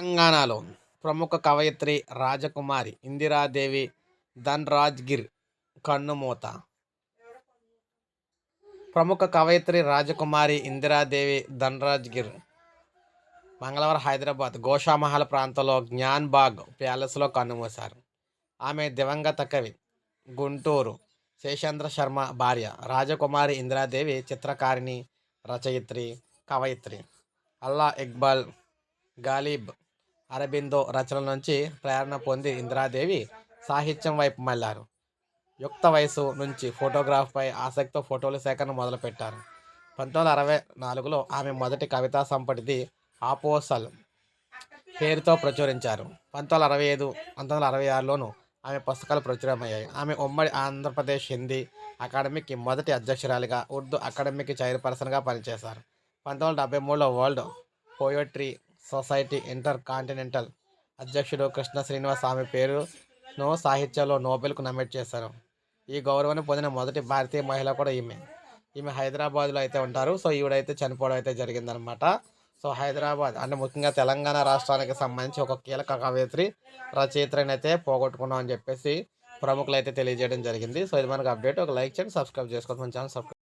తెలంగాణలో ప్రముఖ కవయిత్రి రాజకుమారి ఇందిరాదేవి ధన్రాజ్గిర్ కన్నుమూత. ప్రముఖ కవయిత్రి రాజకుమారి ఇందిరాదేవి ధన్రాజ్గిర్ మంగళవారం హైదరాబాద్ గోషామహల్ ప్రాంతంలో జ్ఞాన్ బాగ్ ప్యాలెస్లో కన్నుమూశారు. ఆమె దివంగత కవి గుంటూరు శేషేంద్ర శర్మ భార్య రాజకుమారి ఇందిరాదేవి చిత్రకారిణి రచయిత్రి కవయిత్రి అల్లా ఇక్బాల్ గాలిబ్ అరబిందో రచనల నుంచి ప్రేరణ పొంది ఇందిరాదేవి సాహిత్యం వైపు మళ్ళారు. యుక్త వయసు నుంచి ఫోటోగ్రాఫ్పై ఆసక్తితో ఫోటోల సేకరణ మొదలుపెట్టారు. పంతొమ్మిది వందల అరవై నాలుగులో ఆమె మొదటి కవితా సంపటిది ఆపోసల్ పేరుతో ప్రచురించారు. పంతొమ్మిది వందల అరవై ఐదు పంతొమ్మిది వందల అరవై ఆరులోనూ ఆమె పుస్తకాలు ప్రచురమయ్యాయి. ఆమె ఉమ్మడి ఆంధ్రప్రదేశ్ హిందీ అకాడమీకి మొదటి అధ్యక్షురాలిగా ఉర్దూ అకాడమీకి చైర్పర్సన్గా పనిచేశారు. పంతొమ్మిది వందల డెబ్బై మూడులో world poetry society inter continental అధ్యక్షుడు కృష్ణ శ్రీనివాస్ ఆమె పేరును సాహిత్యంలో నోబెల్కు నమోదు చేశారు. ఈ గౌరవాన్ని పొందిన మొదటి భారతీయ మహిళ కూడా ఈమె. ఈమె హైదరాబాద్లో అయితే ఉంటారు. సో ఈవిడైతే చనిపోవడం అయితే జరిగిందనమాట సో హైదరాబాద్ అంటే ముఖ్యంగా తెలంగాణ రాష్ట్రానికి సంబంధించి ఒక కీలక కవయిత్రి రచయిత్రని అయితే పోగొట్టుకున్నాం అని చెప్పేసి ప్రముఖులు అయితే తెలియజేయడం జరిగింది. సో ఇది మనకు అప్డేట్. ఒక లైక్ చేయండి సబ్స్క్రైబ్ చేసుకోవచ్చు మన ఛానల్ సబ్స్క్రైబ్